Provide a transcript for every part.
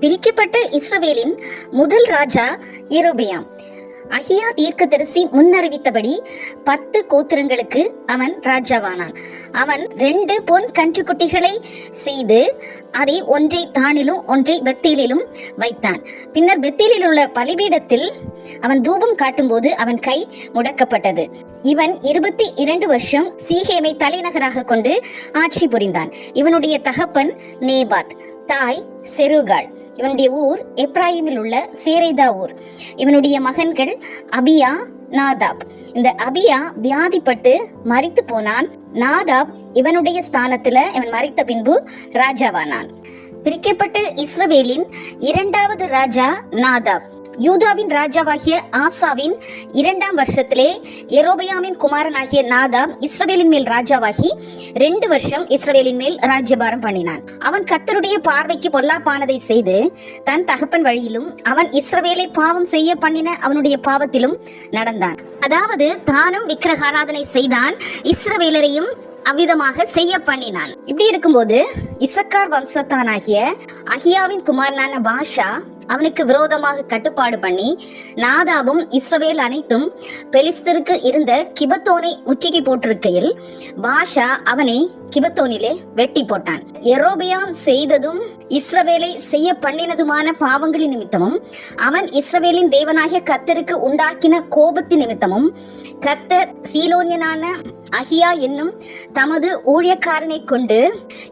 பிரிக்கப்பட்ட இஸ்ரவேலின் முதல் ராஜா எரோபியாம் அஹியா தீர்க்கதரிசி முன்னறிவித்தபடி பத்து கோத்திரங்களுக்கு அவன் ராஜாவானான். அவன் ரெண்டு பொன் கன்றுக்குட்டிகளை செய்து அதை ஒன்றை தானிலும் ஒன்றை பெத்தேலிலும் வைத்தான். பின்னர் பெத்தேலில் உள்ள பலிபீடத்தில் அவன் தூபம் காட்டும்போது அவன் கை முடக்கப்பட்டது. இவன் இருபத்தி இரண்டு வருஷம் சீகேமை தலைநகராக கொண்டு ஆட்சி புரிந்தான். இவனுடைய தகப்பன் நேபாத். தாய் செருகாள். இவனுடைய ஊர் எப்ராயிமில் உள்ள சேரேதா ஊர். இவனுடைய மகன்கள் அபியா நாதாப். இந்த அபியா வியாதிப்பட்டு மறித்து போனான். நாதாப் இவனுடைய ஸ்தானத்துல இவன் மறித்த பின்பு ராஜாவானான். பிரிக்கப்பட்ட இஸ்ரவேலின் இரண்டாவது ராஜா நாதாப். யூதாவின் ராஜாவாகிய ஆசாவின் இரண்டாம் வருஷத்திலே எரோபயாமின் குமாரனாகிய நாதா இஸ்ரவேலின் மேல் ராஜாவாகி ரெண்டு வருஷம் இஸ்ரவேலின் மேல் ராஜ்யபாரம் பண்ணினான். அவன் கத்தருடைய பார்வைக்கு பொல்லாப்பானதை செய்து தன் தகப்பன் வழியிலும் அவன் இஸ்ரவேலை பாவம் செய்ய பண்ணின அவனுடைய பாவத்திலும் நடந்தான். அதாவது தானும் விக்கிரகாராதனை செய்தான் இஸ்ரவேலரையும் அவ்விதமாக செய்ய பண்ணினான். இப்படி இருக்கும்போது இசக்கார் வம்சத்தானாகிய அஹியாவின் குமாரனான பாஷா அவனுக்கு விரோதமாக கட்டுப்பாடு பண்ணி நாதாவும் இஸ்ரவேல் அனைத்தும் பெலிஸ்தருக்கு இருந்த கிபத்தோனை முற்றுகை போட்டிருக்கையில் பாஷா அவனை கிபத்தோனிலே வெட்டி போட்டான். எரோபியாம் செய்ததும் இஸ்ரவேலை செய்ய பண்ணினதுமான பாவங்களின் நிமித்தமும் அவன் இஸ்ரவேலின் தேவனாகிய கத்தருக்கு உண்டாக்கின கோபத்தின் நிமித்தமும் கத்தர் சீலோனியனான அகியா என்னும் தமது ஊழியக்காரனை கொண்டு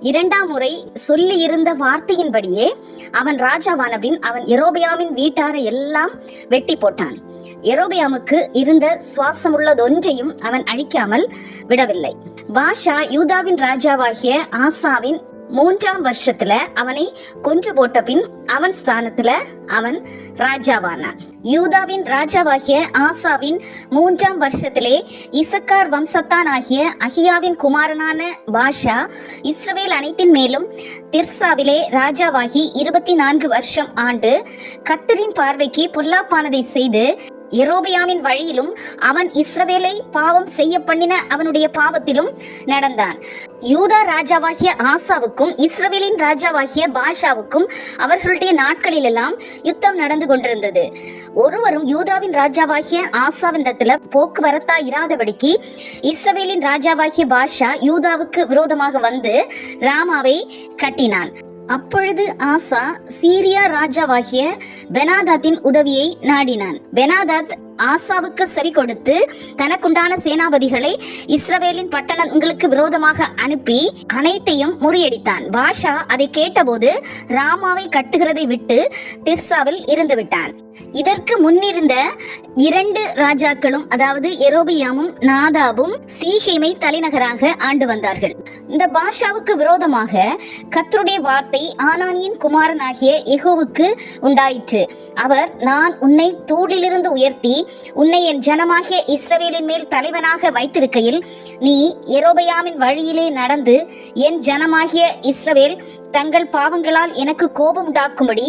இரண்டாம் முறை சொல்லி இருந்த வார்த்தையின்படியே அவன் ராஜாவானபின் அவன் எரோபியாவின் வீட்டாரை எல்லாம் வெட்டி போட்டான். எரோபியாமுக்கு இருந்த சுவாசமுள்ளதொன்றையும் அவன் அழிக்காமல் விடவில்லை. பாஷா யூதாவின் ராஜாவாகிய ஆசாவின் மூன்றாம் வருஷத்துல அவனை கொன்று போட்ட பின் அவன் ஸ்தானத்துல அவன் ராஜாவானான். யூதாவின் ராஜாவாகிய ஆசாவின் மூன்றாம் வருஷத்திலே இசக்கார் வம்சத்தான் ஆகிய அகியாவின் குமாரனான பாஷா இஸ்ரவேல் அனைத்தின் மேலும் திர்சாவிலே ராஜாவாகி இருபத்தி நான்கு வருஷம் ஆண்டு கத்தரின் பார்வைக்கு பொல்லாப்பானதை செய்து எரோபியாமின் வழியிலும் அவன் இஸ்ரவேலை பாவம் செய்ய பண்ணின அவனுடைய பாவத்திலும் நடந்தான். யூதா ராஜாவாகிய ஆசாவுக்கும் இஸ்ரவேலின் ராஜாவாகிய பாஷாவுக்கும் அவர்களுடைய நாட்களிலெல்லாம் யுத்தம் நடந்து கொண்டிருந்தது. ஒருவரும் யூதாவின் ராஜாவாகிய ஆசாவினிடத்துல போக்குவரத்தா இராதபடிக்கு இஸ்ரவேலின் ராஜாவாகிய பாஷா யூதாவுக்கு விரோதமாக வந்து ராமாவை கட்டினான். அப்பொழுது ஆசா சீரியா ராஜாவாகிய பெனாதாத்தின் உதவியை நாடினான். பெனாதாத் ஆசாவுக்கு செவி கொடுத்து தனக்குண்டான சேனாபதிகளை இஸ்ரவேலின் பட்டணங்களுக்கு விரோதமாக அனுப்பி அனைத்தையும் முறியடித்தான். பாஷா அதை கேட்டபோது ராமாவை கட்டுகிறதை விட்டு திஸ்ஸாவில் இருந்துவிட்டான் இதற்கு முன்னிருந்த இரண்டு ராஜாக்களும் அதாவது எரோபியாமும் நாதாவும் சீஹேமை தலைநகராக ஆண்டு வந்தார்கள். இந்த பாஷாவுக்கு விரோதமாக கத்தருடைய வார்த்தை ஆனானியின் குமாரனாகிய எகோவுக்கு உண்டாயிற்று. அவர் நான் உன்னை தூளிலிருந்து உயர்த்தி உன்னை என் ஜனமாகிய இஸ்ரவேலின் மேல் தலைவனாக வைத்திருக்கையில் நீ எரோபயாமின் வழியிலே நடந்து என் ஜனமாகிய இஸ்ரவேல் தங்கள் பாவங்களால் எனக்கு கோபம் உண்டாக்கும்படி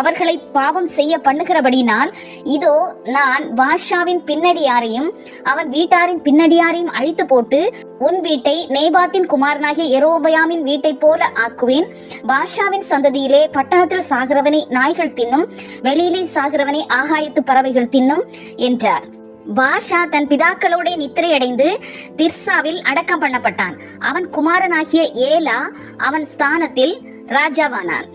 அவர்களை பாவம் செய்ய பண்ணுகிறபடினால் இதோ நான் பாஷாவின் பின்னடியாரையும் அவன் வீட்டாரின் பின்னடியாரையும் அழித்து போட்டு உன் வீட்டை நேபாத்தின் குமாரனாகிய எரோபயாமின் வீட்டை போல ஆக்குவேன். பாஷாவின் சந்ததியிலே பட்டணத்தில் சாகிறவனை நாய்கள் தின்னும் வெளியிலே சாகிறவனை ஆகாயத்து பறவைகள் தின்னும் என்றார். பாஷா தன் பிதாக்களோட நித்திரையடைந்து திர்சாவில் அடக்கம் பண்ணப்பட்டான். அவன் குமாரனாகிய ஏலா அவன் ஸ்தானத்தில் ராஜாவானான்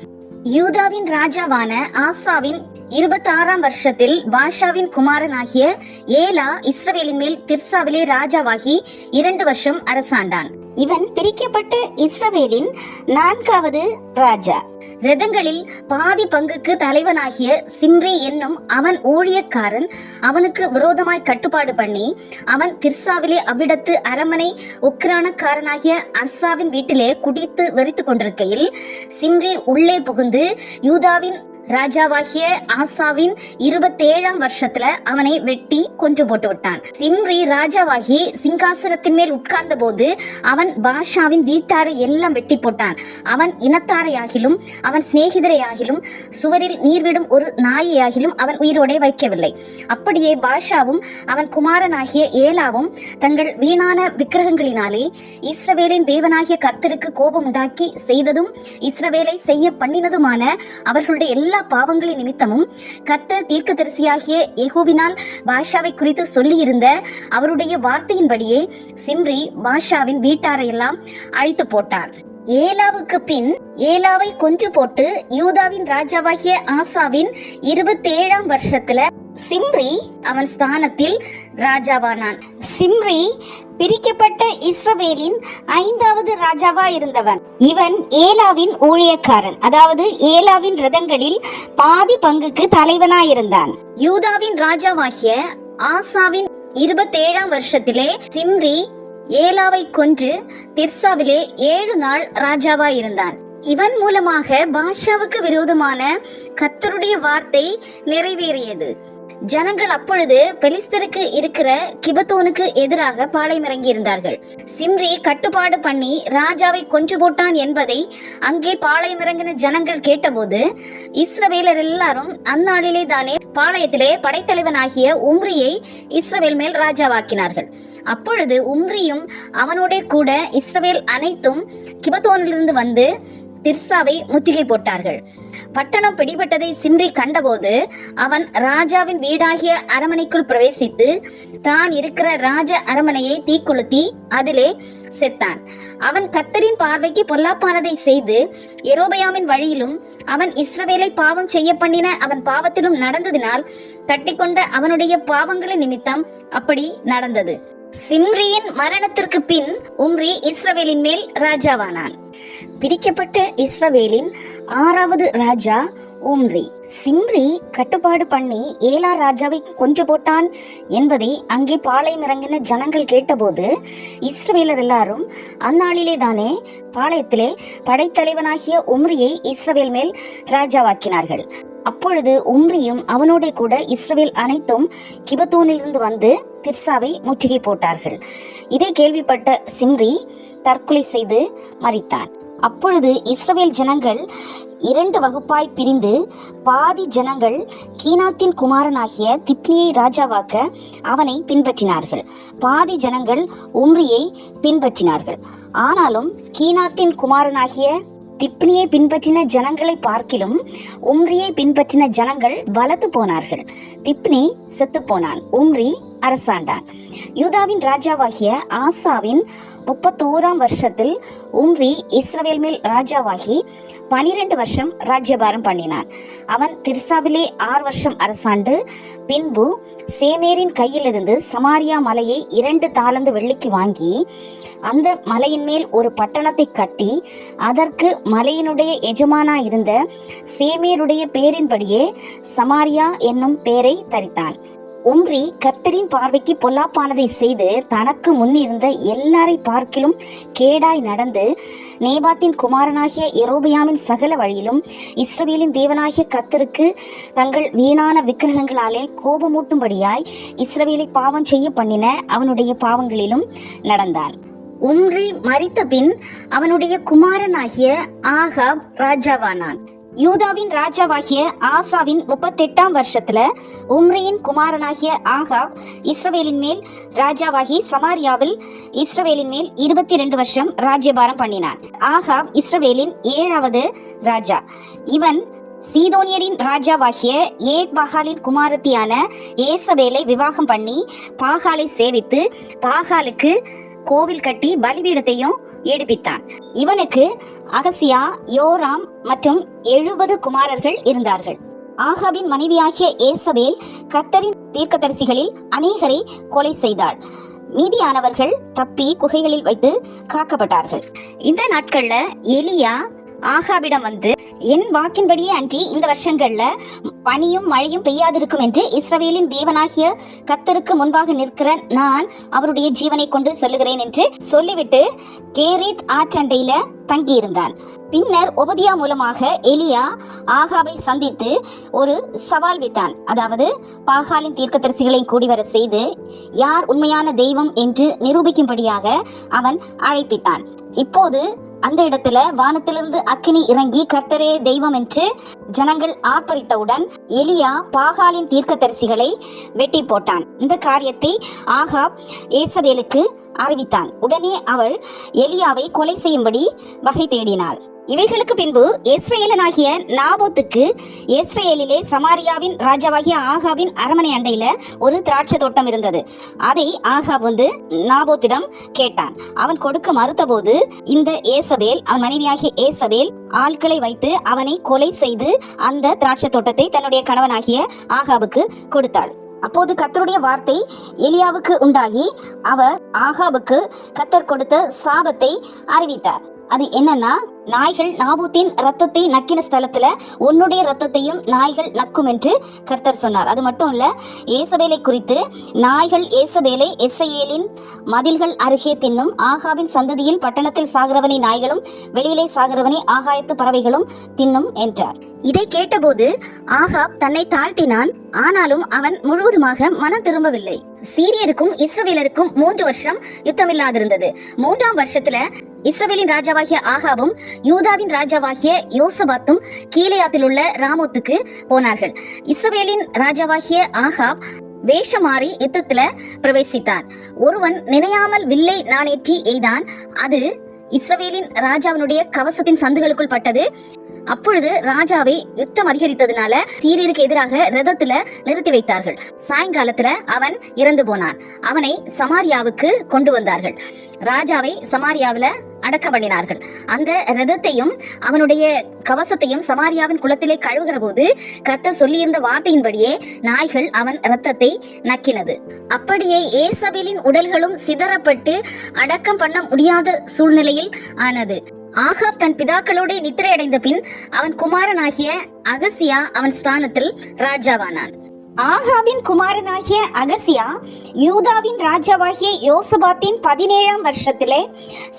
யூதாவின் ராஜாவான ஆசாவின் இருபத்தாறாம் வருஷத்தில் பாஷாவின் குமாரனாகிய ஏலா இஸ்ரவேலின் மேல் திர்சாவிலே ராஜாவாகி இரண்டு வருஷம் அரசாண்டான். இவன் பிரிக்கப்பட்ட இஸ்ரவேலின் நான்காவது ராஜா. ரதங்களில் பாதி பங்குக்கு தலைவனாகிய சிம்ரி என்னும் அவன் ஊழியக்காரன் அவனுக்கு விரோதமாய் கட்டுப்பாடு பண்ணி அவன் திர்சாவிலே அவ்விடத்து அரமனை உக்ரானக்காரனாகிய அர்சாவின் வீட்டிலே குடித்து வெறித்து கொண்டிருக்கையில் சிம்ரி உள்ளே புகுந்து யூதாவின் ராஜாவாகிய ஆசாவின் இருபத்தேழாம் வருஷத்துல அவனை வெட்டி கொன்று போட்டு விட்டான். சிம்ரி ராஜாவாகி சிங்காசனத்தின் மேல் உட்கார்ந்த போது அவன் பாஷாவின் வீட்டாரை எல்லாம் வெட்டி போட்டான். அவன் இனத்தாரையாகிலும் அவன் சிநேகிதரையாகிலும் சுவரில் நீர்விடும் ஒரு நாயையாகிலும் அவன் உயிரோடே வைக்கவில்லை. அப்படியே பாஷாவும் அவன் குமாரனாகிய ஏலாவும் தங்கள் வீணான விக்கிரகங்களினாலே இஸ்ரவேலின் தேவனாகிய கத்தருக்கு கோபம் உண்டாக்கி செய்ததும் இஸ்ரவேலை செய்ய பண்ணினதுமான அவர்களுடைய எல்லா எல்லா பாவங்களின் நிமித்தமும் கர்த்தர் தீர்க்கதரிசியாகிய யெகோவினால் பாஷாவை குறித்து சொல்லியிருந்த அவருடைய வார்த்தையின்படியே சிம்ரி பாஷாவின் வீட்டாரையெல்லாம் அழித்து போட்டார் ஏலாவுக்கு பின் ஏலாவை கொன்று போட்டு யூதாவின் ராஜாவாகிய ஆசாவின் இருபத்தேழாம் வருஷத்துல சிம்ரி அவன் ஸ்தானத்தில் ராஜாவானான். சிம்ரி பிரிக்கப்பட்ட இஸ்ரவேலின் ஐந்தாவது ராஜாவா இருந்தவன். இவன் ஏலாவின் ஊழியக்காரன். அதாவது ஏலாவின் ரதங்களில் பாதி பங்குக்கு தலைவனாயிருந்தான். யூதாவின் ராஜாவாகிய ஆசாவின் இருபத்தேழாம் வருஷத்திலே சிம்ரி ஏலாவை கொன்று திர்சாவிலே ஏழு நாள் ராஜாவாயிருந்தான். இவன் மூலமாக பாஷாவுக்கு விரோதமான கத்தருடைய வார்த்தை நிறைவேறியது. ஜனங்கள் அப்பொழுது பெலிஸ்தருக்கு இருக்கிற கிபத்தோனுக்கு எதிராக பாலைமிறங்கி இருந்தார்கள் சிம்ரி கட்டுப்பாடு பண்ணி ராஜாவை கொஞ்சு போட்டான் என்பதை அங்கே பாளையமிறங்கின ஜனங்கள் கேட்டபோது இஸ்ரவேலர் எல்லாரும் அந்நாளிலே தானே பாளையத்திலே படைத்தலைவனாகிய உம்ரியை இஸ்ரவேல் மேல் ராஜாவாக்கினார்கள். அப்பொழுது உம்ரியும் அவனோட கூட இஸ்ரவேல் அனைத்தும் கிபத்தோனிலிருந்து வந்து திர்சாவை முற்றுகை போட்டார்கள். பட்டணம் பிடிபட்டதை சிம்ரி கண்டபோது அவன் ராஜாவின் வீடாகிய அரமனைக்குள் பிரவேசித்து தான் இருக்கிற ராஜ அரமனையை தீக்குளுத்தி அதிலே செத்தான். அவன் கத்தரின் பார்வைக்கு பொல்லாப்பானதை செய்து எரோபயாமின் வழியிலும் அவன் இஸ்ரவேலை பாவம் செய்ய பண்ணின அவன் பாவத்திலும் நடந்ததினால் கட்டிக்கொண்ட அவனுடைய பாவங்களின் நிமித்தம் அப்படி நடந்தது. சிம்ரியின் மரணத்திற்கு பின் உம்ரி இஸ்ரவேலின் மேல் ராஜாவானான். பிரிக்கப்பட்ட இஸ்ரவேலின் ஆறாவது ராஜா உம்ரி சிம்ரி கட்டுப்பாடு பண்ணி ஏலா ராஜாவை கொஞ்சம் போட்டான் என்பதை அங்கே பாளையம் இறங்கின ஜனங்கள் கேட்டபோது இஸ்ரவேலர் எல்லாரும் அந்நாளிலே தானே பாளையத்திலே படைத்தலைவனாகிய உம்ரியை இஸ்ரவேல் மேல் ராஜாவாக்கினார்கள். அப்பொழுது உம்ரியும் அவனோட கூட இஸ்ரவேல் அனைத்தும் கிபத்தூனிலிருந்து வந்து திர்சாவை முற்றுகை போட்டார்கள். இதை கேள்விப்பட்ட சிம்ரி தற்கொலை செய்து மறித்தான் அப்பொழுது இஸ்ரவேல் ஜனங்கள் இரண்டு வகுப்பாய் பிரிந்து பாதி ஜனங்கள் கீனாத்தின் குமாரனாகிய திப்னியை ராஜாவாக்க அவனை பின்பற்றினார்கள். பாதி ஜனங்கள் உம்ரியை பின்பற்றினார்கள். ஆனாலும் கீனாத்தின் குமாரனாகிய திப்னியை பின்பற்றின ஜனங்களை பார்க்கிலும் உம்ரியை பின்பற்றின ஜனங்கள் பலத்து போனார்கள். திப்னி செத்து போனான். உம்ரி அரசாண்டான். யூதாவின் ராஜாவாகிய ஆசாவின் முப்பத்தோராம் வருஷத்தில் உம்ரி இஸ்ரவேல் மேல் ராஜாவாகி பனிரெண்டு வருஷம் ராஜ்யபாரம் பண்ணினான். அவன் திர்சாவிலே ஆறு வருஷம் அரசாண்டு பின்பு சேமேரின் கையிலிருந்து சமாரியா மலையை இரண்டு தாளந்து வெள்ளிக்கு வாங்கி அந்த மலையின் மேல் ஒரு பட்டணத்தை கட்டி அதற்கு மலையினுடைய எஜமானா இருந்த சேமேருடைய பேரின்படியே சமாரியா என்னும் பெயரை தரித்தான். உம்ரி கர்த்தரின் பார்வைக்கு பொல்லாப்பானதை செய்து தனக்கு முன்னிருந்த எல்லாரை பார்க்கிலும் கேடாய் நடந்து நேபாத்தின் குமாரனாகிய எரோபியாமின் சகல வழியிலும் இஸ்ரவேலின் தேவனாகிய கர்த்தருக்கு தங்கள் வீணான விக்கிரகங்களாலே கோபமூட்டும்படியாய் இஸ்ரவேலை பாவம் செய்ய பண்ணின அவனுடைய பாவங்களிலும் நடந்தான். உம்ரி மறித்த பின் அவனுடைய குமாரனாகிய ஆகாப் ராஜாவானான். யூதாவின் ராஜாவாகிய ஆசாவின் முப்பத்தெட்டாம் வருஷத்துல உம்ரியின் குமாரனாகிய ஆகாப் இஸ்ரவேலின் மேல் ராஜாவாகி சமாரியாவில் இஸ்ரவேலின் மேல் இருபத்தி ரெண்டு வருஷம் ராஜ்யபாரம் பண்ணினான். ஆகாப் இஸ்ரவேலின் ஏழாவது ராஜா. இவன் சீதோனியரின் ராஜாவாகிய ஏத் பாகாலின் குமாரத்தியான ஏசபேலை விவாகம் பண்ணி பாகாலை சேவித்து பாகாலுக்கு கோவில் கட்டி பலிபீடத்தையும் எடுப்பித்தான். இவனுக்கு அகசியா யோராம் மற்றும் எழுபது குமாரர்கள் இருந்தார்கள். ஆகாபின் மனைவியாகிய ஏசபேல் கர்த்தரின் தீர்க்கதரிசிகளில் அநேகரை கொலை செய்தாள். மீதியானவர்கள் தப்பி குகைகளில் வைத்து காக்கப்பட்டார்கள். இந்த நாட்கள்ல எலியா ஆகாபிடம் வந்து என் வாக்கின்படியே அன்றி இந்த வருஷங்கள்ல பனியும் மழையும் பெய்யாதிருக்கும் என்று இஸ்ரவேலின் தேவனாகிய கத்தருக்கு முன்பாக நிற்கிற நான் அவருடைய ஜீவனை கொண்டு சொல்லுகிறேன் என்று சொல்லிவிட்டு கேரித் ஆற்றண்டையில தங்கியிருந்தான். பின்னர் ஒபதியா மூலமாக எலியா ஆகாவை சந்தித்து ஒரு சவால் விட்டான். அதாவது பாகாலின் தீர்க்கதரிசிகளை கூடி வர செய்து யார் உண்மையான தெய்வம்? என்று நிரூபிக்கும்படியாக அவன் அழைப்பித்தான் இப்போது அந்த இடத்துல வானத்திலிருந்து அக்கினி இறங்கி கர்த்தரே தெய்வம் என்று ஜனங்கள் ஆர்ப்பரித்தவுடன் எலியா பாகாலின் தீர்க்கதரிசிகளை வெட்டி போட்டான். இந்த காரியத்தை ஆகாப் ஏசபேலுக்கு அறிவித்தான். உடனே அவள் எலியாவை கொலை செய்யும்படி வகை தேடினாள். இவைகளுக்கு பின்பு இஸ்ரேலனாகிய நாபோத்துக்கு இஸ்ரேலிலே சமாரியாவின் ராஜாவாகிய ஆகாவின் அரமனை அண்டையில ஒரு திராட்சை தோட்டம் இருந்தது. அதை ஆகாப் வந்து நாபோத்திடம் கேட்டான். அவன் கொடுக்க மறுத்தபோது இந்த ஏசபேல் அவன் மனைவியாகிய ஏசபேல் ஆட்களை வைத்து அவனை கொலை செய்து அந்த திராட்சை தோட்டத்தை தன்னுடைய கணவனாகிய ஆகாபுக்கு கொடுத்தாள். அப்போது கத்தருடைய வார்த்தை எலியாவுக்கு உண்டாகி அவர் ஆகாபுக்கு கத்தர் கொடுத்த சாபத்தை அறிவித்தார். அது என்னன்னா நாய்கள் நாபூத்தின் ரத்தத்தை நக்கின ஸ்தலத்துல உன்னுடைய ரத்தத்தையும் நாய்கள் நக்கும் என்று கர்த்தர் சொன்னார். அது மட்டும் இல்ல ஏசபேலை குறித்து நாய்கள் ஏசபேலை இஸ்ரேலின் மதில்கள் அருகே தின்னும் ஆகாவின் சந்ததியில் பட்டணத்தில் சாகிறவனை நாய்களும் வெளியிலே சாகிறவனை ஆகாயத்து பறவைகளும் தின்னும் என்றார். இதை கேட்டபோது ஆகாப் தன்னை தாழ்த்தினான். ஆனாலும் அவன் முழுவதுமாக மனம் திரும்பவில்லை. சீரியருக்கும் இஸ்ரவேலருக்கும் மூன்று வருஷம் யுத்தமில்லாதிருந்தது. மூன்றாம் வருஷத்துல இஸ்ரவேலின் ராஜாவாகிய ஆகாவும் யூதாவின் ராஜாவாகிய யோசபாத்தும் கீழையாத்தில் உள்ள ராமோத்துக்கு போனார்கள். இஸ்ரவேலின் ராஜாவாகிய ஆகாப் வேஷம் மாறி யுத்தத்துல பிரவேசித்தான். ஒருவன் நினையாமல் வில்லை நாணேற்றி எய்தான். அது இஸ்ரவேலின் ராஜாவினுடைய கவசத்தின் சந்துகளுக்குள் பட்டது. அப்பொழுது ராஜாவை யுத்தம் அதிகரித்ததுனால சீரியருக்கு எதிராக ரதத்துல நிறுத்தி வைத்தார்கள். சாயங்காலத்துல அவன் இறந்து போனான். அவனை சமாரியாவுக்கு கொண்டு வந்தார்கள். ராஜாவை சமாரியாவில் அடக்க பண்ணினார்கள். அந்த ரதத்தையும் அவனுடைய கவசத்தையும் சமாரியாவின் குளத்திலே கழுவுகிற போது கத்த சொல்லியிருந்த வார்த்தையின்படியே நாய்கள் அவன் ரத்தத்தை நக்கினது. அப்படியே ஏசபேலின் உடல்களும் சிதறப்பட்டு அடக்கம் பண்ண முடியாத சூழ்நிலையில் ஆனது. ஆகாப் தன் பிதாக்களோட நித்திரை அடைந்த பின் அவன் குமாரனாகிய அகசியா அவன் ஸ்தானத்தில் ராஜாவானான். ஆகாபின் குமாரனாகிய அகசியா யூதாவின் ராஜாவாகிய யோசபாத்தின் பதினேழாம் வருஷத்திலே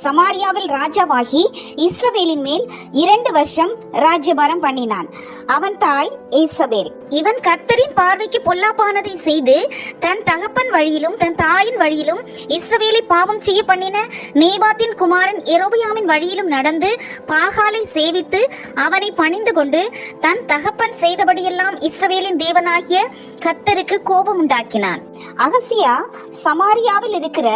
சமாரியாவில் ராஜாவாகி இஸ்ரவேலின் மேல் இரண்டு வருஷம் ராஜ்யபாரம் பண்ணினான். அவன் தாய் ஏசபேல் இவன் கர்த்தரின் பார்வைக்கு பொல்லாப்பானதை செய்து தன் தகப்பன் வழியிலும் தன் தாயின் வழியிலும் இஸ்ரவேலை பாவம் செய்ய பண்ணின நேபாத்தின் குமாரன் எரோபியாமின் வழியிலும் நடந்து பாகாலை சேவித்து அவனை பணிந்து கொண்டு தன் தகப்பன் செய்தபடியெல்லாம் இஸ்ரவேலின் தேவனாகிய கர்த்தருக்கு கோபம் உண்டாக்கினான் அகசியா சமாரியாவில் இருக்கிற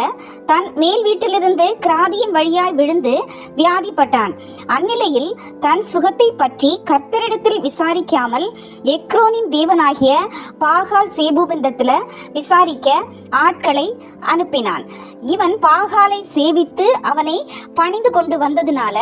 தன் மேல் வீட்டிலிருந்து கிராதியின் வழியாய் விழுந்து வியாதிப்பட்டான். அந்நிலையில் தன் சுகத்தை பற்றி கர்த்தரிடத்தில் விசாரிக்காமல் எக்ரோனின் தேவனாகிய பாகால் சேபுபந்தத்தில் விசாரிக்க ஆட்களை அனுப்பினான். இவன் பாகாலை சேவித்து அவனை பணிந்து கொண்டு வந்ததுனால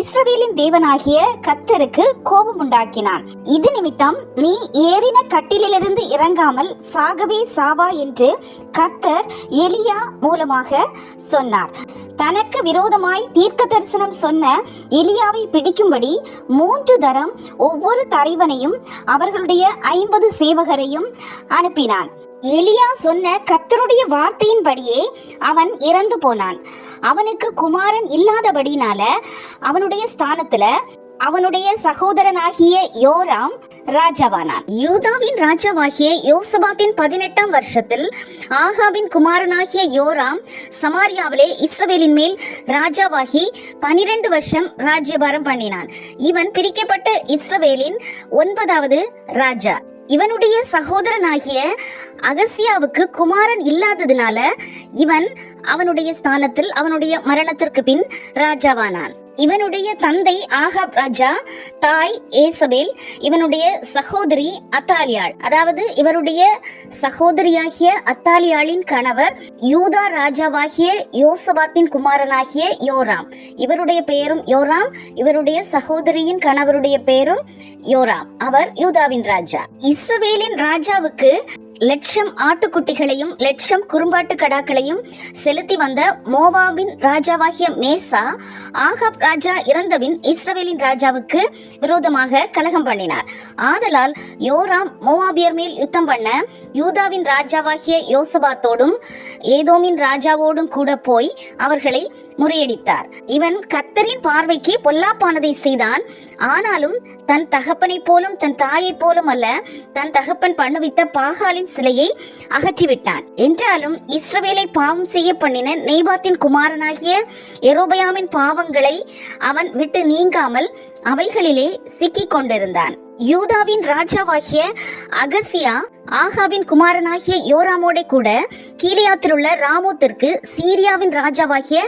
இஸ்ரவேலின் தேவனாகிய கத்தருக்கு கோபம் உண்டாக்கினான் இது நிமித்தம் நீ ஏறின கட்டிலிலிருந்து இறங்காமல் சாகவே சாவா என்று கத்தர் எலியா மூலமாக சொன்னார். தனக்கு விரோதமாய் தீர்க்க தரிசனம் சொன்ன எலியாவை பிடிக்கும்படி மூன்று தரம் ஒவ்வொரு தலைவனையும் அவர்களுடைய ஐம்பது சேவகரையும் அனுப்பினான். எலியா சொன்ன கத்தருடைய வார்த்தையின்படியே அவன் இறந்து போனான். அவனுக்கு குமாரன் இல்லாதபடினால அவனுடைய ஸ்தானத்துல அவனுடைய சகோதரனாகிய யோராம் ராஜாவானான். யூதாவின் ராஜாவாகிய யோசபாத்தின் பதினெட்டாம் வருஷத்தில் ஆகாவின் குமாரனாகிய யோராம் சமாரியாவிலே இஸ்ரவேலின் மேல் ராஜாவாகி பனிரெண்டு வருஷம் ராஜ்யபாரம் பண்ணினான். இவன் பிரிக்கப்பட்ட இஸ்ரவேலின் ஒன்பதாவது ராஜா. இவனுடைய சகோதரனாகிய அகசியாவுக்கு குமாரன் இல்லாததினால இவன் அவனுடைய ஸ்தானத்தில் அவனுடைய மரணத்திற்கு பின் ராஜாவானான். இவனுடைய தந்தை ஆகாப் ராஜா தாய் ஏசபேல் இவனுடைய சகோதரி அத்தாலியாள். அதாவது இவருடைய சகோதரியாகிய அத்தாலியாளின் கணவர் யூதா ராஜாவாகிய யோசபாத்தின் குமாரனாகிய யோராம். இவருடைய பெயரும் யோராம் இவருடைய சகோதரியின் கணவருடைய பெயரும் யோராம். அவர் யூதாவின் ராஜா. இஸ்ரவேலின் ராஜாவுக்கு லட்சம் ஆட்டுக்குட்டிகளையும் லட்சம் குறும்பாட்டு கடாக்களையும் செலுத்தி வந்த மோவாபின் ராஜாவாகிய மேசா ஆகாப் ராஜா இறந்தபின் இஸ்ரவேலின் ராஜாவுக்கு விரோதமாக கலகம் பண்ணினார். ஆதலால் யோராம் மோவாபியர் மேல் யுத்தம் பண்ண யூதாவின் ராஜாவாகிய யோசபாத்தோடும் ஏதோமின் ராஜாவோடும் கூட போய் அவர்களை முறியடித்தார். இவன் கத்தரின் பார்வைக்கு பொல்லாப்பானதை செய்தான். ஆனாலும் தன் தகப்பனைப் போலும் தன் தாயைப் போலும் அல்ல தன் தகப்பன் பண்ணுவித்த பாகாலின் சிலையை அகற்றிவிட்டான். என்றாலும் இஸ்ரவேலை பாவம் செய்ய பண்ணின நேபாத்தின் குமாரனாகிய எரோபயாமின் பாவங்களை அவன் விட்டு நீங்காமல் அவைகளிலே சிக்கிக் கொண்டிருந்தான் யூதாவின் ராஜாவாகிய அகசியா ஆகாவின் குமாரனாகிய யோராமோடே கூட கீலியாத்தில் உள்ள ராமோத்திற்கு சீரியாவின் ராஜாவாகிய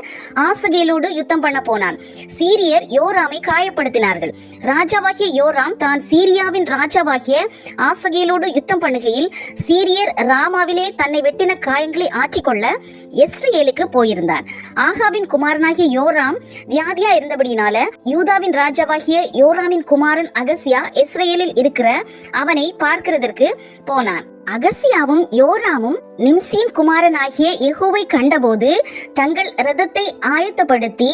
ஆசகேலோடு யுத்தம் பண்ண போனான். சீரியர் யோராமை காயப்படுத்தினார்கள். ராஜாவாகிய யோராம் தான் சீரியாவின் ராஜாவாகிய ஆசகேலோடு யுத்தம் பண்ணுகையில் சீரியர் ராமாவிலே தன்னை வெட்டின காயங்களை ஆற்றிக்கொள்ள எஸ்ரேலுக்கு போயிருந்தான். ஆகாவின் குமாரனாகிய யோராம் வியாதியா இருந்தபடியினால யூதாவின் ராஜாவாகிய யோராமின் குமாரன் அகசியா இஸ்ரேலில் இருக்கிற அவனை பார்க்கிறதற்கு போனான். அகசியாவும் யோராமும் நிம்சியின் குமாரனாகிய யெகூவை கண்டபோது தங்கள் ரதத்தை ஆயத்தப்படுத்தி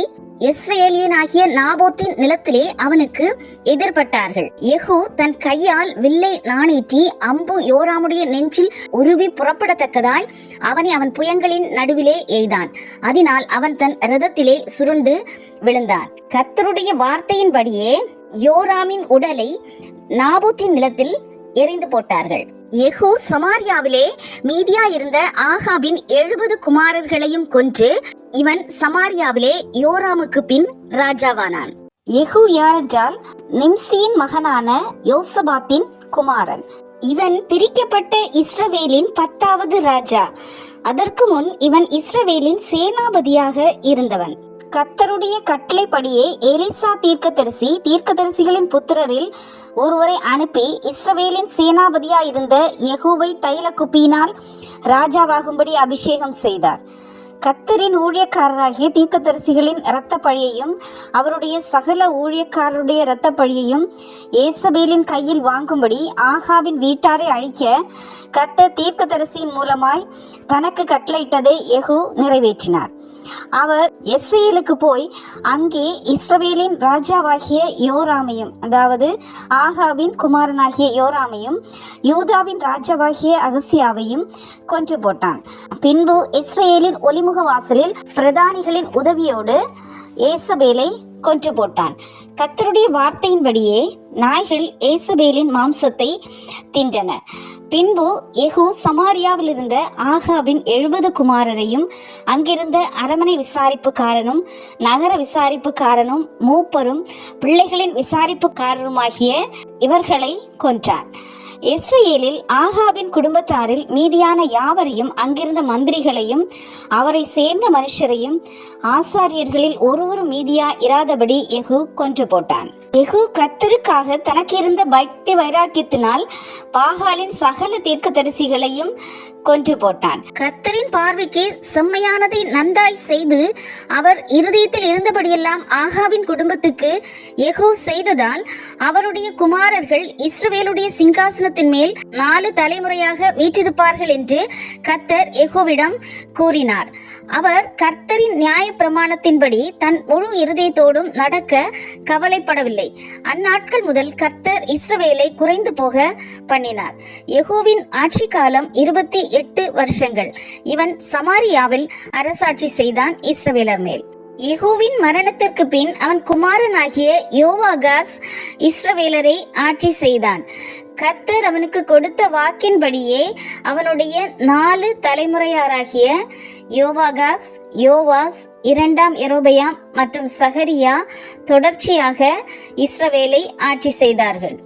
இஸ்ரேலியனாகிய நாபோத்தின் நிலத்திலே அவனுக்கு எதிர்பட்டார்கள். யெகூ தன் கையால் வில்லை நாணேற்றி அம்பு யோராமுடைய நெஞ்சில் உருவி புறப்படத்தக்கதாய் அவனை அவன் புயங்களின் நடுவிலே எய்தான். அதனால் அவன் தன் ரதத்திலே சுருண்டு விழுந்தான். கத்தருடைய வார்த்தையின்படியே யோராமின் உடலை நாபோத்தின் நிலத்தில் எரிந்து போட்டார்கள். எஹூ சமாரியாவிலே மீதியா இருந்த ஆகாபின் எழுபது குமாரர்களையும் கொன்று இவன் சமாரியாவிலே யோராமுக்கு பின் ராஜாவானான். எஹூ யாரென்றால் நிம்சியின் மகனான யோசபாத்தின் குமாரன். இவன் பிரிக்கப்பட்ட இஸ்ரவேலின் பத்தாவது ராஜா. அதற்கு முன் இவன் இஸ்ரவேலின் சேனாபதியாக இருந்தவன். கத்தருடைய கட்டளைப்படியே எலிசா தீர்க்கதரிசி தீர்க்கதரிசிகளின் புத்திரரில் ஒருவரை அனுப்பி இஸ்ரவேலின் சேனாபதியா இருந்த யெகூவை தைல குப்பியினால் ராஜாவாகும்படி அபிஷேகம் செய்தார். கத்தரின் ஊழியக்காரராகிய தீர்க்கதரிசிகளின் இரத்த பழியையும் அவருடைய சகல ஊழியக்காரருடைய இரத்த பழியையும் ஏசபேலின் கையில் வாங்கும்படி ஆகாவின் வீட்டாரை அழிக்க கத்தர் தீர்க்கதரிசியின் மூலமாய் தனக்கு கட்டளையிட்டதை யெகூ நிறைவேற்றினார். அவர் இஸ்ரேலுக்கு போய் அங்கே இஸ்ரவேலின் ராஜாவாகிய யோராமையும் அதாவது ஆகாவின் குமாரனாகிய யோராமையும் யூதாவின் ராஜாவாகிய அகசியாவையும் கொன்று போட்டான். பின்பு இஸ்ரேலின் ஒலிமுக வாசலில் பிரதானிகளின் உதவியோடு ஏசபேலை கொன்று போட்டான். கத்தருடைய வார்த்தையின்படியே நாய்கள் ஏசபேலின் மாம்சத்தை தின்றன. பின்பு எகு சமாரியாவில் இருந்த ஆகாவின் எழுபது குமாரரையும் அங்கிருந்த அரமனை விசாரிப்புக்காரனும் நகர விசாரிப்புக்காரனும் மூப்பரும் பிள்ளைகளின் விசாரிப்புக்காரருமாகிய இவர்களை கொன்றார். இஸ்ரேலில் ஆகாவின் குடும்பத்தாரில் மீதியான யாவரையும் அங்கிருந்த மந்திரிகளையும் அவரை சேர்ந்த மனுஷரையும் ஆசாரியர்களில் ஒருவரும் மீதியா இராதபடி எகு கொன்று போட்டான். எகு கத்தருக்காக தனக்கிருந்த பக்தி வைராக்கியத்தினால் பாகாலின் சகல தீர்க்கதரிசிகளையும் கொன்று போட்டான். கத்தரின் பார்வைக்கு செம்மையானதை நன்றாய் செய்து அவர் இருதயத்தில் இருந்தபடியெல்லாம் ஆகாவின் குடும்பத்துக்கு எகோ செய்ததால் அவருடைய குமாரர்கள் இஸ்ரவேலுடைய சிங்காசனத்தின் மேல் நாலு தலைமுறையாக வீற்றிருப்பார்கள் என்று கத்தர் எகோவிடம் கூறினார். அவர் கர்த்தரின் நியாய பிரமாணத்தின்படி தன் முழு இருதயத்தோடும் நடக்க கவலைப்படவில்லை. அந்நாட்கள் முதல் கர்த்தர் இஸ்ரவேலை குறைந்து போக பண்ணினார். யெகோவின் ஆட்சி காலம் இருபத்தி எட்டு வருஷங்கள். இவன் சமாரியாவில் அரசாட்சி செய்தான் இஸ்ரவேலர் மேல். யெகூவின் மரணத்திற்கு பின் அவன் குமாரனாகிய யோவாகாஸ் இஸ்ரவேலரை ஆட்சி செய்தான். கத்தர் அவனுக்கு கொடுத்த வாக்கின்படியே அவனுடைய நாலு தலைமுறையாராகிய யோவாகாஸ் யோவாஸ் இரண்டாம் எரோபயாம் மற்றும் சஹரியா தொடர்ச்சியாக இஸ்ரவேலை ஆட்சி செய்தார்கள்.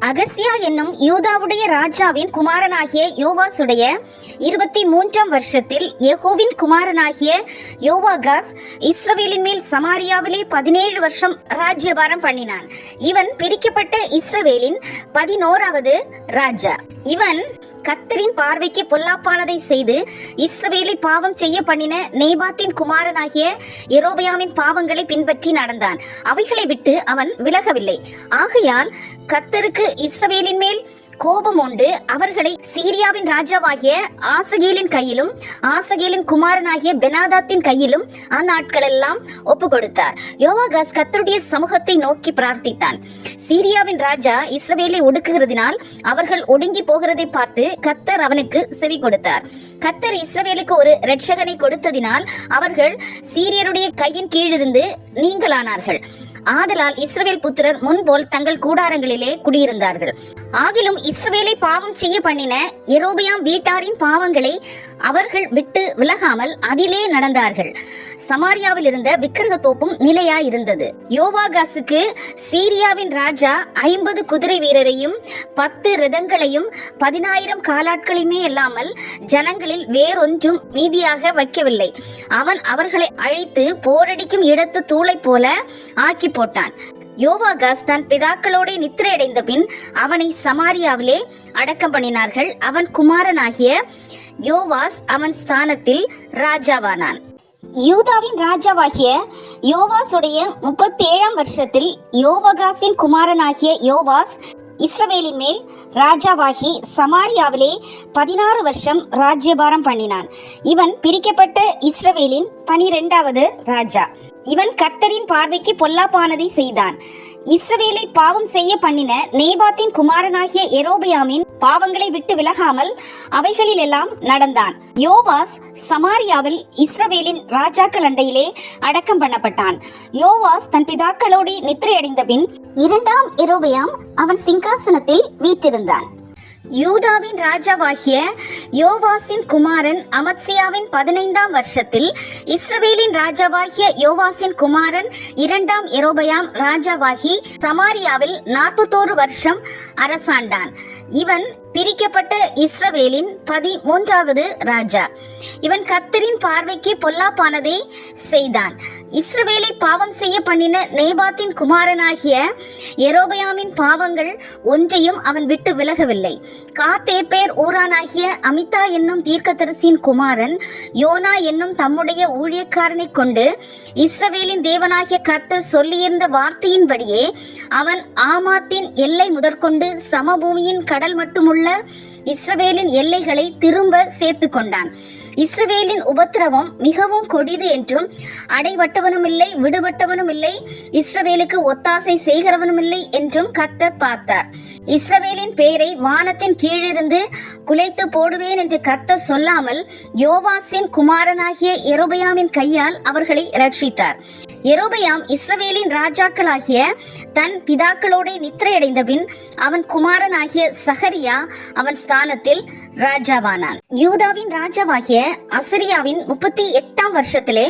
அகசியா என்னும் யூதாவுடைய ராஜாவின் குமாரனாகிய யோவாசுடைய இருபத்தி மூன்றாம் வருஷத்தில் யகோவின் குமாரனாகிய யோவாகாஸ் இஸ்ரவேலின் மேல் சமாரியாவிலே பதினேழு வருஷம் ராஜ்யபாரம் பண்ணினான். இவன் பிரிக்கப்பட்ட இஸ்ரவேலின் பதினோராவது ராஜா. இவன் கத்தரின் பார்வைக்கு பொல்லாப்பானதை செய்து இஸ்ரவேலை பாவம் செய்ய பண்ணின நேபாத்தின் குமாரனாகிய எரோபயாமின் பாவங்களை பின்பற்றி நடந்தான். அவைகளை விட்டு அவன் விலகவில்லை. ஆகையால் கத்தருக்கு இஸ்ரவேலின் மேல் கோபம் உண்டு. அவர்களை சீரியாவின் ராஜாவாகிய ஆசகேலின் கையிலும் ஆசகேலின் குமாரனாகிய பெனாதாத்தின் கையிலும் அந்நாட்களெல்லாம் ஒப்பு கொடுத்தார் யோவாகாஸ் கத்தருடைய சமூகத்தை நோக்கி பிரார்த்தித்தான். சீரியாவின் ராஜா இஸ்ரவேலை ஒடுக்குகிறதினால் அவர்கள் ஒடுங்கி போகிறதை பார்த்து கத்தர் அவனுக்கு செவி கொடுத்தார். கத்தர் இஸ்ரவேலுக்கு ஒரு ரட்சகனை கொடுத்ததினால் அவர்கள் சீரியருடைய கையின் கீழிருந்து நீங்களானார்கள் ஆதலால் இஸ்ரவேல் புத்திரர் முன்போல் தங்கள் கூடாரங்களிலே குடியிருந்தார்கள். ஆகிலும் இஸ்ரவேலை பாவம் செய்ய பண்ணின எரோபியாம் வீட்டாரின் பாவங்களை அவர்கள் விட்டு விலகாமல் அதிலே நடந்தார்கள். சமாரியாவில் இருந்த விக்கிரக தோப்பும் நிலையா இருந்தது யோவாகாசுக்கு சீரியாவின் ராஜா ஐம்பது குதிரை வீரரையும் பத்து ரதங்களையும் பதினாயிரம் காலாட்களையுமே இல்லாமல் ஜனங்களில் வேறொன்றும் மீதியாக வைக்கவில்லை. அவன் அவர்களை அழைத்து போரடிக்கும் இடத்து தூளை போல ஆக்கி போட்டான். யோவாகாஸ் தன் பிதாக்களோட நித்திரையடைந்த பின் அவனை சமாரியாவிலே அடக்கம் பண்ணினார்கள். அவன் குமாரனாகிய யோவாஸ் அவன் ஸ்தானத்தில் ராஜாவானான். யூதாவின் ராஜாவாகிய யோவாசுடைய முப்பத்தி ஏழாம் வருஷத்தில் யோவகாசின் குமாரனாகிய யோவாஸ் இஸ்ரவேலின் மேல் ராஜாவாகி சமாரியாவிலே பதினாறு வருஷம் ராஜ்யபாரம் பண்ணினான். இவன் பிரிக்கப்பட்ட இஸ்ரவேலின் பனிரெண்டாவது ராஜா. இவன் கர்த்தரின் பார்வைக்கு பொல்லாப்பானதை செய்தான். இஸ்ரவேலை பாவம் செய்ய பண்ணின நேபாத்தின் குமாரனாகிய எரோபியாமின் பாவங்களை விட்டு விலகாமல் அவைகளிலெல்லாம் நடந்தான். யோவாஸ் சமாரியாவில் இஸ்ரவேலின் ராஜாக்கள் அண்டையிலே அடக்கம் பண்ணப்பட்டான். யோவாஸ் தன் பிதாக்களோடு நித்திரையடைந்த பின் இரண்டாம் எரோபியாம் அவன் சிங்காசனத்தில் வீற்றிருந்தான். யூதாவின் ராஜாவாகிய யோவாசின் குமாரன் அமத்சியாவின் பதினைந்தாம் வருஷத்தில் இஸ்ரவேலின் ராஜாவாகிய யோவாசின் குமாரன் இரண்டாம் எரோபயாம் ராஜாவாகி சமாரியாவில் நாற்பத்தோரு வருஷம் அரசாண்டான். இவன் பிரிக்கப்பட்ட இஸ்ரவேலின் பதிமூன்றாவது ராஜா. இவன் கர்த்தரின் பார்வைக்கு பொல்லாப்பானதை செய்தான். இஸ்ரவேலை பாவம் செய்ய பண்ணின நேபாத்தின் குமாரனாகிய எரோபயாமின் பாவங்கள் ஒன்றையும் அவன் விட்டு விலகவில்லை. காத்தேப்பேர் ஊரானாகிய அமிதா என்னும் தீர்க்கதரிசியின் குமாரன் யோனா என்னும் தம்முடைய ஊழியக்காரனை கொண்டு இஸ்ரவேலின் தேவனாகிய கர்த்தர் சொல்லியிருந்த வார்த்தையின்படியே அவன் ஆமாத்தின் எல்லை முதற்கொண்டு சமபூமியின் கடல் மட்டுமுள்ள இஸ்ரவேலின் எல்லைகளை திரும்ப சேர்த்து கொண்டான் இஸ்ரவேலின் உபத்திரவம் மிகவும் கொடிது என்றும் அடைபட்டவனும் இல்லை விடுபட்டவனும் இல்லை இஸ்ரவேலுக்கு ஒத்தாசை செய்கிறவனும் இல்லை என்றும் கர்த்தர் பார்த்தார். இஸ்ரவேலின் பேரை வானத்தின் கீழிருந்து குலைத்து போடுவேன் என்று கர்த்தர் சொல்லாமல் யோவாசின் குமாரனாகிய எரோபயாமின் கையால் அவர்களை ரட்சித்தார் எரோபயாம் இஸ்ரவேலின் ராஜாக்களாகிய தன் பிதாக்களோட நித்திரையடைந்த பின் அவன் குமாரனாகிய சகரியா அவன் ஸ்தானத்தில் ராஜாவானான். யூதாவின் ராஜாவாகிய அசரியாவின் முப்பத்தி எட்டாம் வருஷத்திலே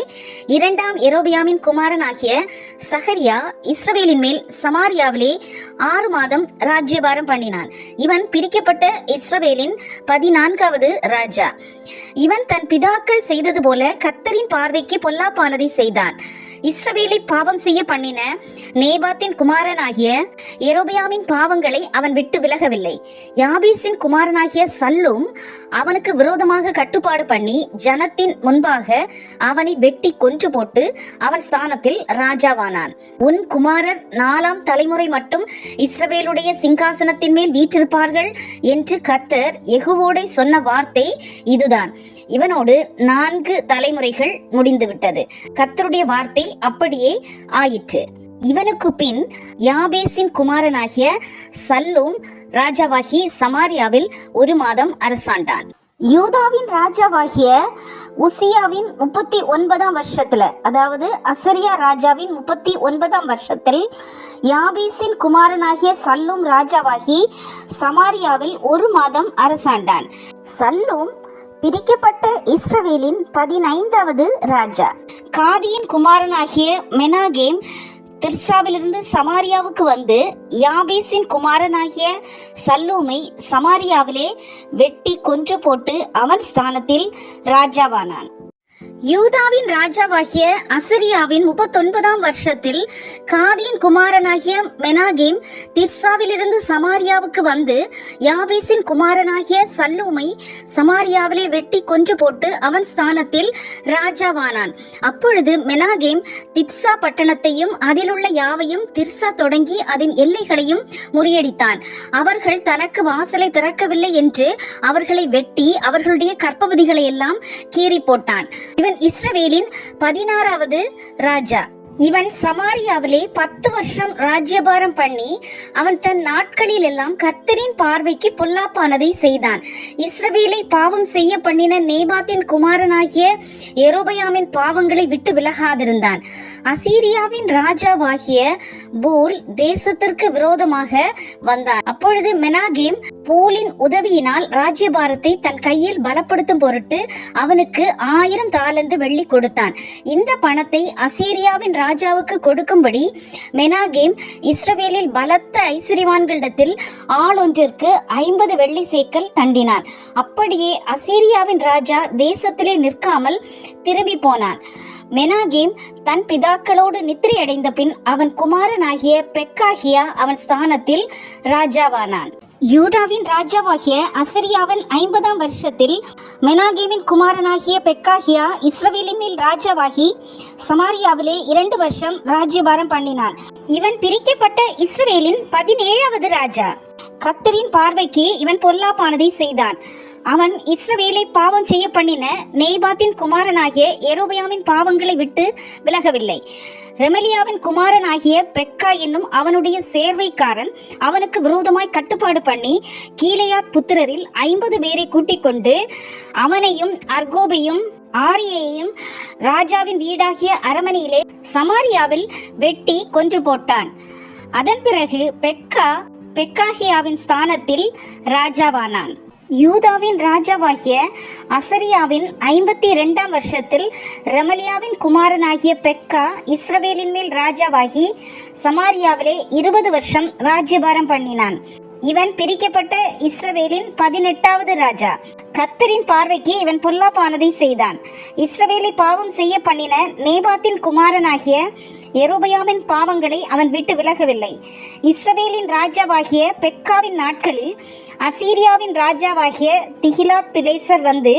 இரண்டாம் எரோபியாமின் குமாரனாகிய சஹரியா இஸ்ரவேலின் மேல் சமாரியாவிலே ஆறு மாதம் ராஜ்யபாரம் பண்ணினான். இவன் பிரிக்கப்பட்ட இஸ்ரவேலின் பதினான்காவது ராஜா. இவன் தன் பிதாக்கள் செய்தது போல கத்தரின் பார்வைக்கு பொல்லாப்பானதை செய்தான். இஸ்ரவேலை பாவம் செய்ய பண்ணின நேபாத்தின் குமாரனாகிய எரோபியாமின் பாவங்களை அவன் விட்டு விலகவில்லை. யாபீஸின் குமாரனாகிய சல்லும் அவனுக்கு விரோதமாக கட்டுப்பாடு பண்ணி ஜனத்தின் முன்பாக அவனை வெட்டி கொன்று போட்டு அவன் ஸ்தானத்தில் ராஜாவானான். உன் குமாரர் நாலாம் தலைமுறை மட்டும் இஸ்ரவேலுடைய சிங்காசனத்தின் மேல் வீற்றிருப்பார்கள் என்று கர்த்தர் எகுவோடை சொன்ன வார்த்தை இதுதான். இவனோடு நான்கு தலைமுறைகள் முடிந்துவிட்டது. கர்த்தருடைய வார்த்தை அப்படியே ஆயிற்று. இவனுக்கு பின் யாபேசின் குமாரனாகிய சல்லூம் ராஜாவாகி சமாரியாவில் ஒரு மாதம் அரசாண்டான். யூதாவின் ராஜாவாகிய உசியாவின் முப்பத்தி ஒன்பதாம் வருஷத்துல அதாவது அசரியா ராஜாவின் முப்பத்தி ஒன்பதாம் வருஷத்தில் யாபீஸின் குமாரனாகிய சல்லும் ராஜாவாகி சமாரியாவில் ஒரு மாதம் அரசாண்டான். சல்லும் பிரிக்கப்பட்ட இஸ்ரவேலின் பதினைந்தாவது ராஜா. காதியின் குமாரனாகிய மெனாகேம் திர்சாவிலிருந்து சமாரியாவுக்கு வந்து யாபேசின் குமாரனாகிய சல்லூமை சமாரியாவிலே வெட்டி கொன்று போட்டு அவன் ஸ்தானத்தில் ராஜாவானான். யூதாவின் ராஜாவாகிய அசரியாவின் முப்பத்தொன்பதாம் வருஷத்தில் காதியின் குமாரனாகிய மெனாகேம் திர்சாவிலிருந்து சமாரியாவுக்கு வந்து யாபேசின் குமாரனாகிய சல்லூமை சமாரியாவிலே வெட்டி கொன்று போட்டு அவன் ஸ்தானத்தில் ராஜாவானான். அப்பொழுது மெனாகேம் திப்சா பட்டணத்தையும் அதிலுள்ள யாவையும் திர்சா தொடங்கி அதன் எல்லைகளையும் முறியடித்தான். அவர்கள் தனக்கு வாசலை திறக்கவில்லை என்று அவர்களை வெட்டி அவர்களுடைய கற்பவதிகளை எல்லாம் கீறி போட்டான். இவன் இஸ்ரவேலின் பதினாறாவது ராஜா. இவன் சமாரியாவிலே பத்து வருஷம் ராஜ்யபாரம் பண்ணி அவன் தன் நாட்களில் எல்லாம் கத்தரின் பார்வைக்கு பொல்லாப்பானதை செய்தான். இஸ்ரவேலை பாவம் செய்ய பண்ணின நேபாத்தின் குமாரனாகிய எரோபயாமின் பாவங்களை விட்டு விலகாதிருந்தான். அசீரியாவின் ராஜாவாகிய போல் தேசத்திற்கு விரோதமாக வந்தான். அப்பொழுது மெனாகேம் போலின் உதவியினால் ராஜ்யபாரத்தை தன் கையில் பலப்படுத்தும் பொருட்டு அவனுக்கு ஆயிரம் தாளந்து வெள்ளி கொடுத்தான். இந்த பணத்தை அசீரியாவின் ராஜாவுக்கு கொடுக்கும்படி மெனாகேம் இஸ்ரவேலில் பலத்த ஐஸ்வர்யவான்களிடத்தில் ஆளொன்றிற்கு ஐம்பது வெள்ளி சேக்கல் தண்டினான். அப்படியே அசீரியாவின் ராஜா தேசத்திலே நிற்காமல் திரும்பி போனான். மெனாகேம் தன் பிதாக்களோடு நித்திரையடைந்த பின் அவன் குமாரனாகிய பெக்காகியா அவன் ஸ்தானத்தில் ராஜாவானான். யூதாவின் ராஜாவாகிய அசரியாவின் ஐம்பதாம் வருஷத்தில் மெனாகேவின் குமாரனாகிய பெக்காகியா இஸ்ரவேலின் மேல் ராஜாவாகி சமாரியாவிலே இரண்டு வருஷம் ராஜ்யபாரம் பண்ணினான். இவன் பிரிக்கப்பட்ட இஸ்ரவேலின் பதினேழாவது ராஜா. கத்தரின் பார்வைக்கு இவன் பொல்லாப்பானதை செய்தான். அவன் இஸ்ரவேலை பாவம் செய்ய பண்ணின நெய்பாத்தின் குமாரனாகிய எரோபியாவின் பாவங்களை விட்டு விலகவில்லை. ரெமலியாவின் குமாரனாகிய பெக்கா என்னும் அவனுடைய சேர்வைக்காரன் அவனுக்கு விரோதமாய் கட்டுப்பாடு பண்ணி கீழையாத் புத்திரரில் ஐம்பது பேரை கூட்டிக் கொண்டு அவனையும் அர்கோபையும் ஆரியையும் ராஜாவின் வீடாகிய அரமனையிலே சமாரியாவில் வெட்டி கொன்று போட்டான். அதன் பிறகு பெக்கா பெக்காகியாவின் ஸ்தானத்தில் ராஜாவானான். யூதாவின் ராஜாவாகிய அசரியாவின் ஐம்பத்தி ரெண்டாம் வருஷத்தில் ரெமலியாவின் குமாரனாகிய பெக்கா இஸ்ரவேலின் மேல் ராஜாவாகி சமாரியாவிலே இருபது வருஷம் ராஜ்யபாரம் பண்ணினான். இவன் பிரிக்கப்பட்ட இஸ்ரவேலின் பதினெட்டாவது ராஜா. கத்தரின் பார்வைக்கு இவன் பொல்லாப்பானதை செய்தான். இஸ்ரவேலை பாவம் செய்ய பண்ணின நேபாத்தின் குமாரனாகிய எரோபயாவின் பாவங்களை அவன் விட்டு விலகவில்லை. இஸ்ரவேலின் ராஜாவாகிய பெக்காவின் நாட்களில் அசீரியாவின் ராஜாவாகிய திகிலா பிலேசர் வந்து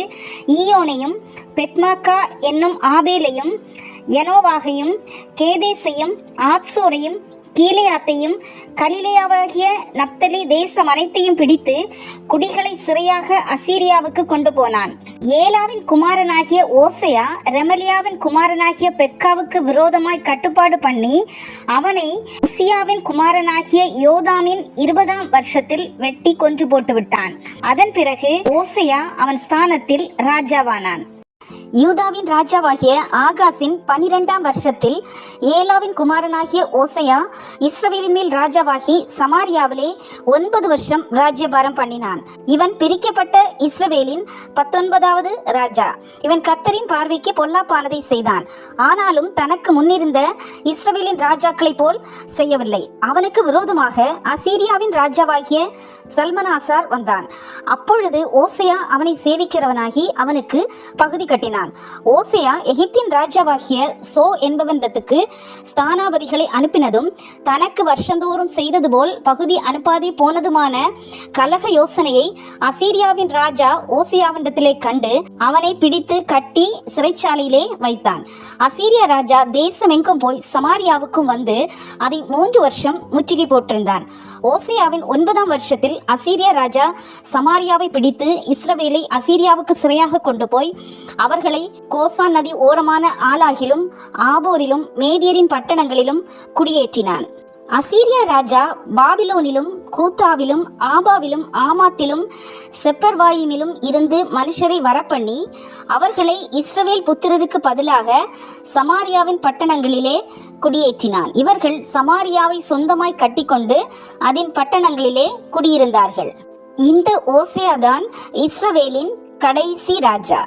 ஈயோனையும் பெட்மாக்கா என்னும் ஆபேலையும் யனோவாகையும் கேதேசையும் ஆத்சோரையும் கீலேயாத்தையும் கலிலேயாவாகிய நப்தலி தேசம் அனைத்தையும் பிடித்து குடிகளை சிறையாக அசீரியாவுக்கு கொண்டு போனான். ஏலாவின் குமாரனாகிய ஓசையா ரெமலியாவின் குமாரனாகிய பெக்காவுக்கு விரோதமாய் கட்டுப்பாடு பண்ணி அவனை உசியாவின் குமாரனாகிய யோதாமின் இருபதாம் வருஷத்தில் வெட்டி கொன்று போட்டுவிட்டான். அதன் பிறகு ஓசையா அவன் ஸ்தானத்தில் ராஜாவானான். யூதாவின் ராஜாவாகிய ஆகாசின் பனிரெண்டாம் வருஷத்தில் ஏலாவின் குமாரனாகிய ஓசையா இஸ்ரவேலின் மேல் ராஜாவாகி சமாரியாவிலே ஒன்பது வருஷம் ராஜ்யபாரம் பண்ணினான். இவன் பிரிக்கப்பட்ட இஸ்ரவேலின் பத்தொன்பதாவது ராஜா. இவன் கத்தரின் பார்வைக்கு பொல்லாப்பானதை செய்தான். ஆனாலும் தனக்கு முன்னிருந்த இஸ்ரவேலின் ராஜாக்களைப் போல் செய்யவில்லை. அவனுக்கு விரோதமாக அசீரியாவின் ராஜாவாகிய சல்மனாசார் வந்தான். அப்பொழுது ஓசையா அவனை சேவிக்கிறவனாகி அவனுக்கு பகுதி கட்டினான். ஓசையா எகிப்தின் ராஜாவாகிய சோ என்பவனிடத்துக்கு ஸ்தானாபதிகளை அனுப்பினதும் தனக்கு வருஷந்தோறும் செய்தது போல் பகுதி அனுப்பாதே போனதுமான கலக யோசனையை அசீரியாவின் ராஜா ஓசியாவிடத்திலே கண்டு அவனை பிடித்து கட்டி சிறைச்சாலையிலே வைத்தான். அசீரியா ராஜா தேசமெங்கும் போய் சமாரியாவுக்கும் வந்து அதை மூன்று வருஷம் முற்றுகை போட்டிருந்தான். ஓசியாவின் ஒன்பதாம் வருஷத்தில் அசீரியா ராஜா சமாரியாவை பிடித்து இஸ்ரவேலை அசீரியாவுக்கு சிறையாக கொண்டு போய் அவர்களை கோசா நதி ஓரமான ஆலாகிலும் ஆபோரிலும் மேதியரின் பட்டணங்களிலும் குடியேற்றினான். அசீரியா ராஜா பாபிலோனிலும் கூத்தாவிலும் ஆபாவிலும் ஆமாத்திலும் செப்பர்வாயிமிலும் இருந்து மனுஷரை வரப்பண்ணி அவர்களை இஸ்ரவேல் புத்திரருக்கு பதிலாக சமாரியாவின் பட்டணங்களிலே குடியேற்றினான் இவர்கள் சமாரியாவை சொந்தமாய் கட்டிக்கொண்டு அதன் பட்டணங்களிலே குடியிருந்தார்கள். இந்த ஓசையாதான் இஸ்ரவேலின் கடைசி ராஜா.